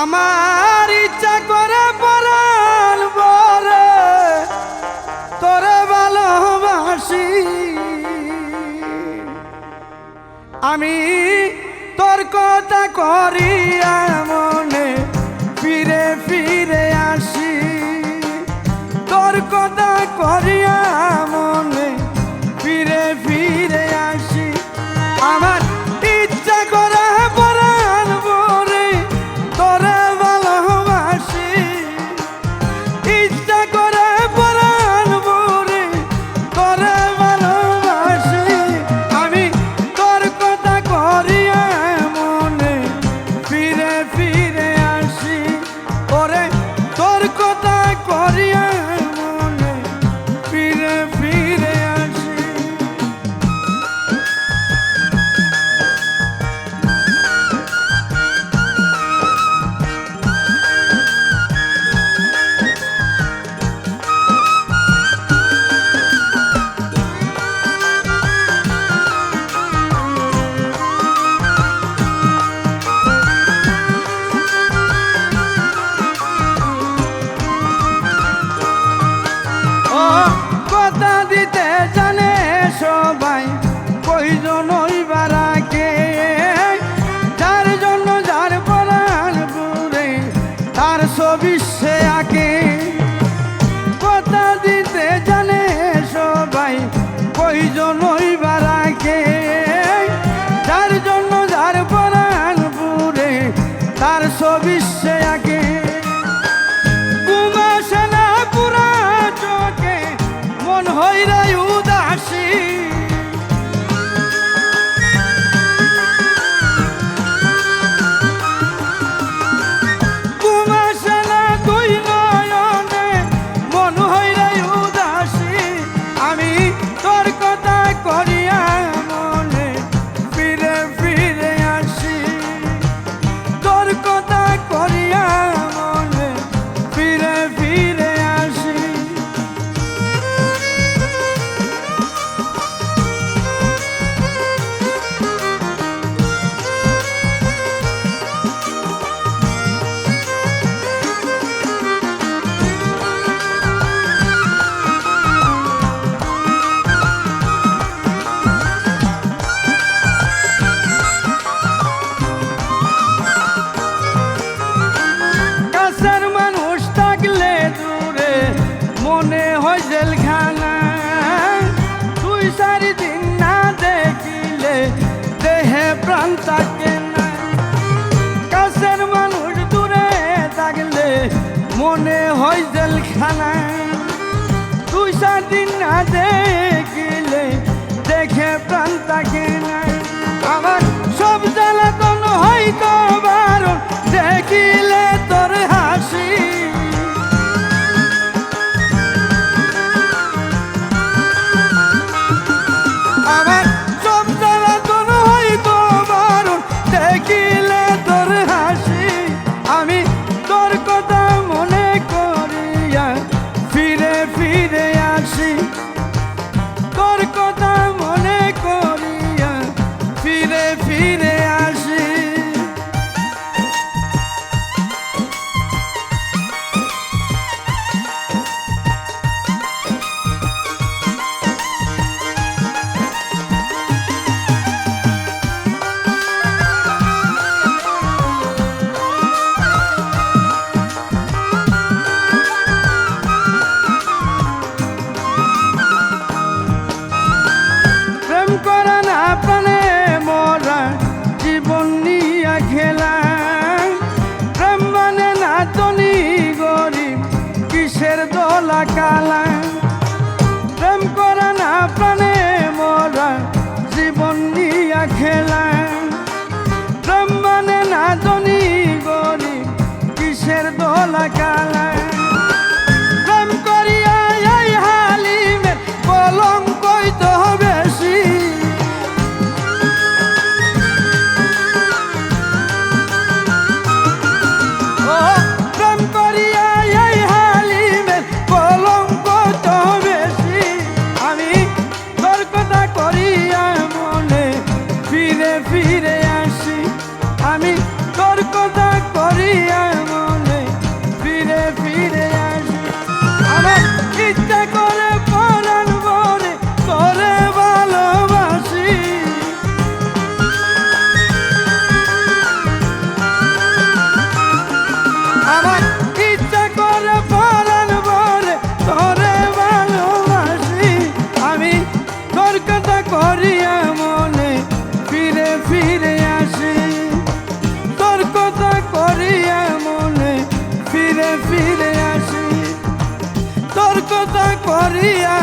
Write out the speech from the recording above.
আমার ইচ্ছা করে বরাল বরে তোরে ভালোবাসি। আমি তোর কথা করিয়া প্রয়োজন বারাকে, যার জন্য যার পরাণ পুরে, তার সবিষে আঁকে। কথা দিতে জানে সবাই প্রয়োজন বারাকে, যার জন্য যার পরাণ পুরে, তার সবিষে আঁকে। থাকলে মনে হয় জেলখানায় দুই চার দিন না দেখিলে দেখে প্রাণ থাকে না। আমার সব জ্বালা la cala করিয়া মনে ফিরে ফিরে আসি। তোর কথা করিয়া মনে ফিরে ফিরে আসি। তোর কথা করিয়া